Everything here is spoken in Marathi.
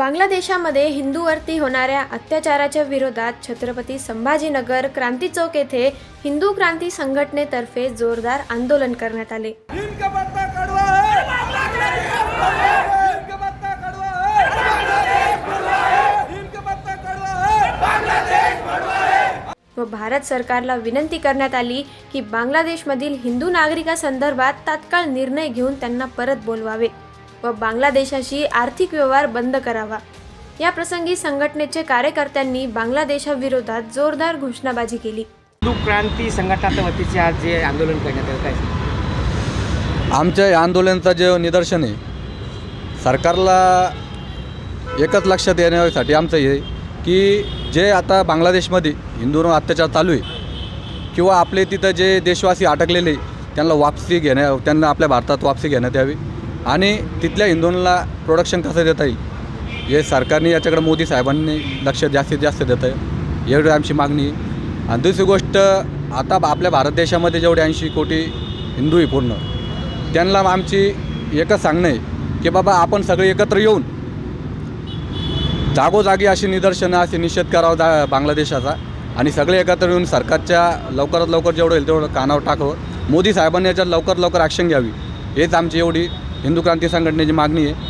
बांगलादेशामध्ये हिंदूवरती होणाऱ्या अत्याचाराच्या विरोधात छत्रपती संभाजीनगर क्रांती चौक येथे हिंदू क्रांती संघटनेतर्फे जोरदार आंदोलन करण्यात आले. व भारत सरकारला विनंती करण्यात आली की बांगलादेशमधील हिंदू नागरिकांसंदर्भात तात्काळ निर्णय घेऊन त्यांना परत बोलवावे. व बांगलादेशाशी आर्थिक व्यवहार बंद करावा. या प्रसंगी संघटनेचे कार्यकर्त्यांनी बांगलादेशाविरोधात जोरदार घोषणाबाजी केली. हिंदू क्रांती संघटनाच्या वतीचे आज जे आंदोलन करण्यात आलं काय? आमच्या या आंदोलनाचं जे निदर्शन आहे सरकारला एकच लक्षात येण्यासाठी आमचं हे की जे आता बांगलादेशमध्ये हिंदूंवर अत्याचार चालू आहे किंवा आपले तिथं जे देशवासी अटकलेले त्यांना वापसी घेण्या त्यांना आपल्या भारतात वापसी घेण्यात यावी. आणि तिथल्या इंधनाला प्रोडक्शन कसं देता येईल? हे सरकारने याच्याकडे मोदी साहेबांनी लक्ष जास्तीत जास्त देतं आहे. एवढी आमची मागणी आहे. आणि दुसरी गोष्ट आता आपल्या भारत देशामध्ये जेवढे ऐंशी कोटी हिंदू आहे पूर्ण त्यांना आमची एकच सांगणं आहे की बाबा आपण सगळे एकत्र येऊन जागोजागी अशी निदर्शनं असे निषेध करावं जा बांगलादेशाचा आणि सगळे एकत्र येऊन सरकारच्या लवकरात लवकर जेवढं होईल तेवढं कानावर टाकावं. मोदी साहेबांनी याच्यात लवकर लवकर ॲक्शन घ्यावी. हेच आमची एवढी हिंदू क्रांती संघटनेची मागणी आहे.